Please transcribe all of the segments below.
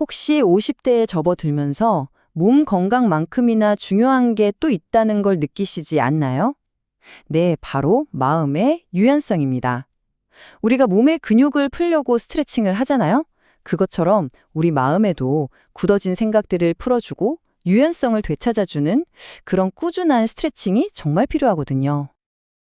혹시 50대에 접어들면서 몸 건강만큼이나 중요한 게 또 있다는 걸 느끼시지 않나요? 네, 바로 마음의 유연성입니다. 우리가 몸의 근육을 풀려고 스트레칭을 하잖아요? 그것처럼 우리 마음에도 굳어진 생각들을 풀어주고 유연성을 되찾아주는 그런 꾸준한 스트레칭이 정말 필요하거든요.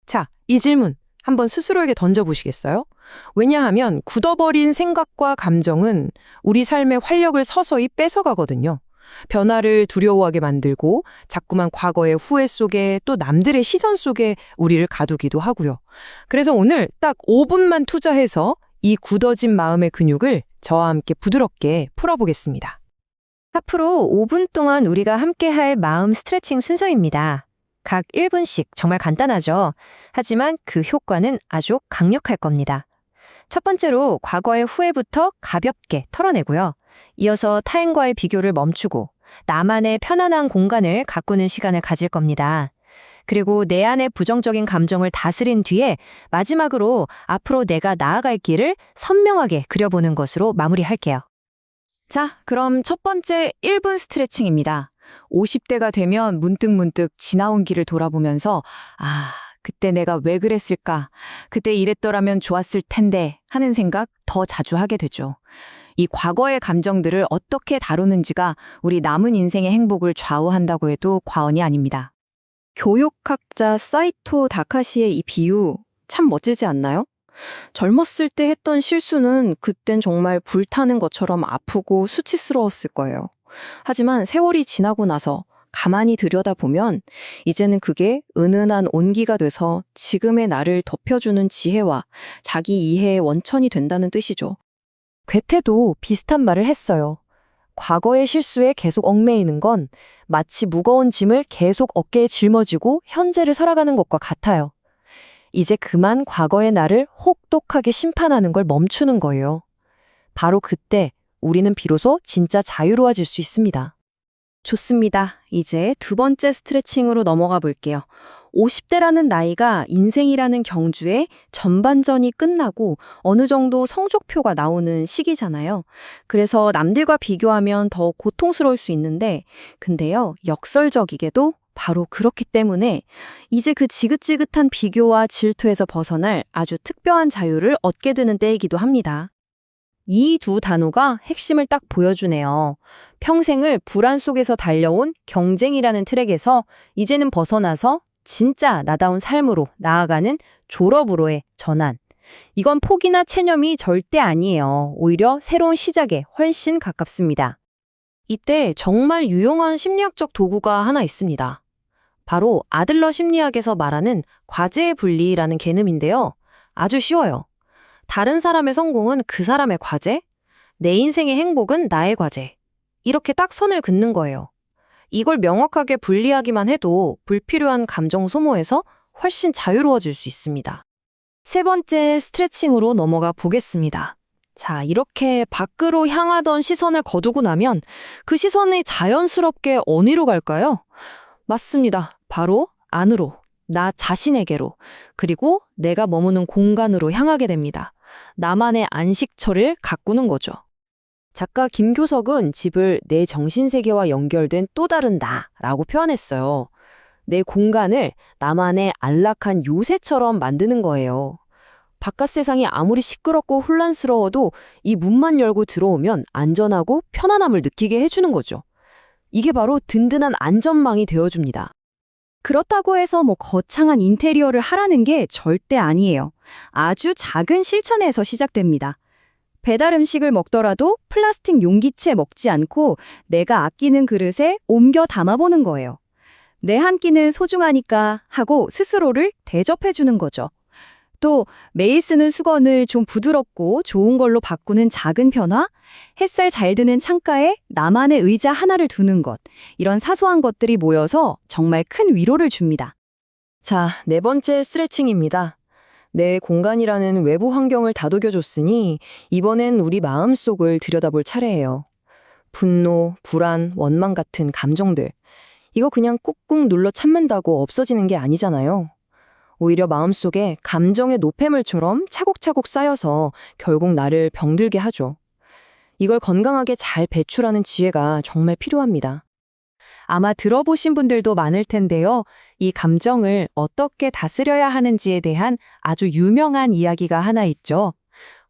자, 이 질문 한번 스스로에게 던져보시겠어요? 왜냐하면 굳어버린 생각과 감정은 우리 삶의 활력을 서서히 뺏어가거든요. 변화를 두려워하게 만들고 자꾸만 과거의 후회 속에 또 남들의 시선 속에 우리를 가두기도 하고요. 그래서 오늘 딱 5분만 투자해서 이 굳어진 마음의 근육을 저와 함께 부드럽게 풀어보겠습니다. 앞으로 5분 동안 우리가 함께 할 마음 스트레칭 순서입니다. 각 1분씩 정말 간단하죠. 하지만 그 효과는 아주 강력할 겁니다. 첫 번째로 과거의 후회부터 가볍게 털어내고요. 이어서 타인과의 비교를 멈추고 나만의 편안한 공간을 가꾸는 시간을 가질 겁니다. 그리고 내 안의 부정적인 감정을 다스린 뒤에 마지막으로 앞으로 내가 나아갈 길을 선명하게 그려보는 것으로 마무리할게요. 자, 그럼 첫 번째 1분 스트레칭입니다. 50대가 되면 문득문득 지나온 길을 돌아보면서 아, 그때 내가 왜 그랬을까? 그때 이랬더라면 좋았을 텐데 하는 생각 더 자주 하게 되죠. 이 과거의 감정들을 어떻게 다루는지가 우리 남은 인생의 행복을 좌우한다고 해도 과언이 아닙니다. 교육학자 사이토 다카시의 이 비유 참 멋지지 않나요? 젊었을 때 했던 실수는 그땐 정말 불타는 것처럼 아프고 수치스러웠을 거예요. 하지만 세월이 지나고 나서 가만히 들여다보면 이제는 그게 은은한 온기가 돼서 지금의 나를 덮여주는 지혜와 자기 이해의 원천이 된다는 뜻이죠. 괴테도 비슷한 말을 했어요. 과거의 실수에 계속 얽매이는 건 마치 무거운 짐을 계속 어깨에 짊어지고 현재를 살아가는 것과 같아요. 이제 그만 과거의 나를 혹독하게 심판하는 걸 멈추는 거예요. 바로 그때 우리는 비로소 진짜 자유로워질 수 있습니다. 좋습니다. 이제 두 번째 스트레칭으로 넘어가 볼게요. 50대라는 나이가 인생이라는 경주의 전반전이 끝나고 어느 정도 성적표가 나오는 시기잖아요. 그래서 남들과 비교하면 더 고통스러울 수 있는데, 근데요, 역설적이게도 바로 그렇기 때문에 이제 그 지긋지긋한 비교와 질투에서 벗어날 아주 특별한 자유를 얻게 되는 때이기도 합니다. 이 두 단어가 핵심을 딱 보여주네요. 평생을 불안 속에서 달려온 경쟁이라는 트랙에서 이제는 벗어나서 진짜 나다운 삶으로 나아가는 졸업으로의 전환. 이건 포기나 체념이 절대 아니에요. 오히려 새로운 시작에 훨씬 가깝습니다. 이때 정말 유용한 심리학적 도구가 하나 있습니다. 바로 아들러 심리학에서 말하는 과제의 분리라는 개념인데요. 아주 쉬워요. 다른 사람의 성공은 그 사람의 과제, 내 인생의 행복은 나의 과제. 이렇게 딱 선을 긋는 거예요. 이걸 명확하게 분리하기만 해도 불필요한 감정 소모에서 훨씬 자유로워질 수 있습니다. 세 번째 스트레칭으로 넘어가 보겠습니다. 자, 이렇게 밖으로 향하던 시선을 거두고 나면 그 시선이 자연스럽게 어디로 갈까요? 맞습니다. 바로 안으로, 나 자신에게로, 그리고 내가 머무는 공간으로 향하게 됩니다. 나만의 안식처를 가꾸는 거죠. 작가 김교석은 집을 내 정신세계와 연결된 또 다른 나라고 표현했어요. 내 공간을 나만의 안락한 요새처럼 만드는 거예요. 바깥 세상이 아무리 시끄럽고 혼란스러워도 이 문만 열고 들어오면 안전하고 편안함을 느끼게 해주는 거죠. 이게 바로 든든한 안전망이 되어줍니다. 그렇다고 해서 뭐 거창한 인테리어를 하라는 게 절대 아니에요. 아주 작은 실천에서 시작됩니다. 배달 음식을 먹더라도 플라스틱 용기채 먹지 않고 내가 아끼는 그릇에 옮겨 담아보는 거예요. 내 한 끼는 소중하니까 하고 스스로를 대접해주는 거죠. 또 매일 쓰는 수건을 좀 부드럽고 좋은 걸로 바꾸는 작은 변화, 햇살 잘 드는 창가에 나만의 의자 하나를 두는 것, 이런 사소한 것들이 모여서 정말 큰 위로를 줍니다. 자, 네 번째 스트레칭입니다. 내 공간이라는 외부 환경을 다독여줬으니 이번엔 우리 마음속을 들여다볼 차례예요. 분노, 불안, 원망 같은 감정들. 이거 그냥 꾹꾹 눌러 참는다고 없어지는 게 아니잖아요. 오히려 마음속에 감정의 노폐물처럼 차곡차곡 쌓여서 결국 나를 병들게 하죠. 이걸 건강하게 잘 배출하는 지혜가 정말 필요합니다. 아마 들어보신 분들도 많을 텐데요. 이 감정을 어떻게 다스려야 하는지에 대한 아주 유명한 이야기가 하나 있죠.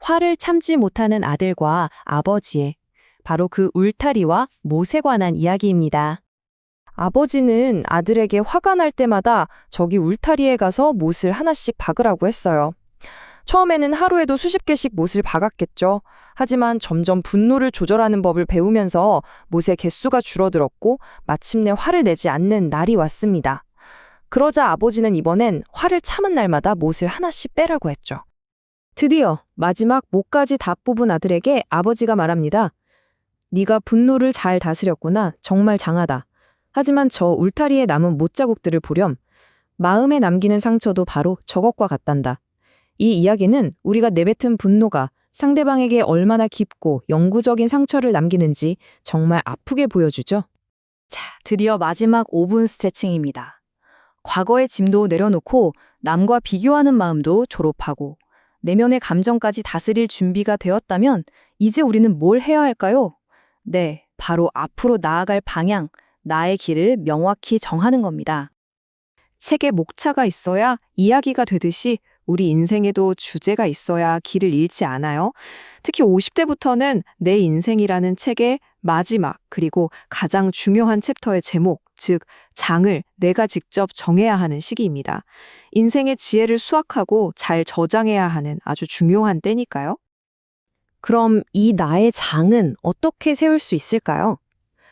화를 참지 못하는 아들과 아버지의 바로 그 울타리와 못에 관한 이야기입니다. 아버지는 아들에게 화가 날 때마다 저기 울타리에 가서 못을 하나씩 박으라고 했어요. 처음에는 하루에도 수십 개씩 못을 박았겠죠. 하지만 점점 분노를 조절하는 법을 배우면서 못의 개수가 줄어들었고 마침내 화를 내지 않는 날이 왔습니다. 그러자 아버지는 이번엔 화를 참은 날마다 못을 하나씩 빼라고 했죠. 드디어 마지막 못까지 다 뽑은 아들에게 아버지가 말합니다. 네가 분노를 잘 다스렸구나. 정말 장하다. 하지만 저 울타리에 남은 못자국들을 보렴. 마음에 남기는 상처도 바로 저것과 같단다. 이 이야기는 우리가 내뱉은 분노가 상대방에게 얼마나 깊고 영구적인 상처를 남기는지 정말 아프게 보여주죠. 자, 드디어 마지막 5분 스트레칭입니다. 과거의 짐도 내려놓고 남과 비교하는 마음도 졸업하고 내면의 감정까지 다스릴 준비가 되었다면 이제 우리는 뭘 해야 할까요? 네, 바로 앞으로 나아갈 방향, 나의 길을 명확히 정하는 겁니다. 책에 목차가 있어야 이야기가 되듯이 우리 인생에도 주제가 있어야 길을 잃지 않아요. 특히 50대부터는 내 인생이라는 책의 마지막 그리고 가장 중요한 챕터의 제목, 즉 장을 내가 직접 정해야 하는 시기입니다. 인생의 지혜를 수확하고 잘 저장해야 하는 아주 중요한 때니까요. 그럼 이 나의 장은 어떻게 세울 수 있을까요?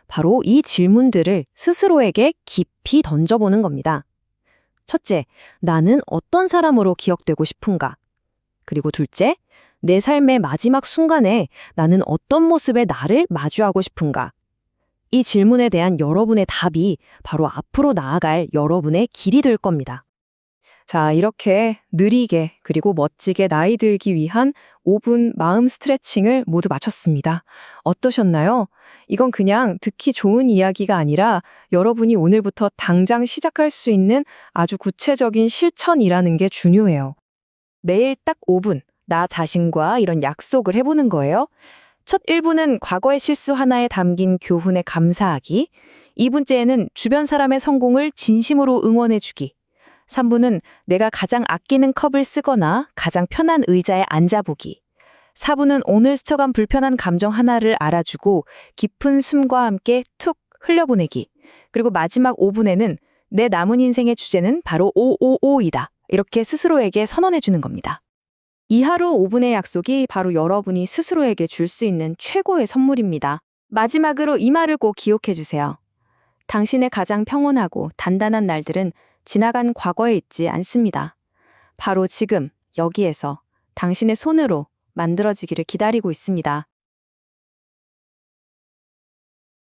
바로 이 질문들을 스스로에게 깊이 던져보는 겁니다. 첫째, 나는 어떤 사람으로 기억되고 싶은가? 그리고 둘째, 내 삶의 마지막 순간에 나는 어떤 모습의 나를 마주하고 싶은가? 이 질문에 대한 여러분의 답이 바로 앞으로 나아갈 여러분의 길이 될 겁니다. 자, 이렇게 느리게 그리고 멋지게 나이 들기 위한 5분 마음 스트레칭을 모두 마쳤습니다. 어떠셨나요? 이건 그냥 듣기 좋은 이야기가 아니라 여러분이 오늘부터 당장 시작할 수 있는 아주 구체적인 실천이라는 게 중요해요. 매일 딱 5분, 나 자신과 이런 약속을 해보는 거예요. 첫 1분은 과거의 실수 하나에 담긴 교훈에 감사하기, 2분째에는 주변 사람의 성공을 진심으로 응원해주기, 3분은 내가 가장 아끼는 컵을 쓰거나 가장 편한 의자에 앉아보기. 4분은 오늘 스쳐간 불편한 감정 하나를 알아주고 깊은 숨과 함께 툭 흘려보내기. 그리고 마지막 5분에는 내 남은 인생의 주제는 바로 555이다. 이렇게 스스로에게 선언해주는 겁니다. 이 하루 5분의 약속이 바로 여러분이 스스로에게 줄 수 있는 최고의 선물입니다. 마지막으로 이 말을 꼭 기억해주세요. 당신의 가장 평온하고 단단한 날들은 지나간 과거에 있지 않습니다. 바로 지금, 여기에서 당신의 손으로 만들어지기를 기다리고 있습니다.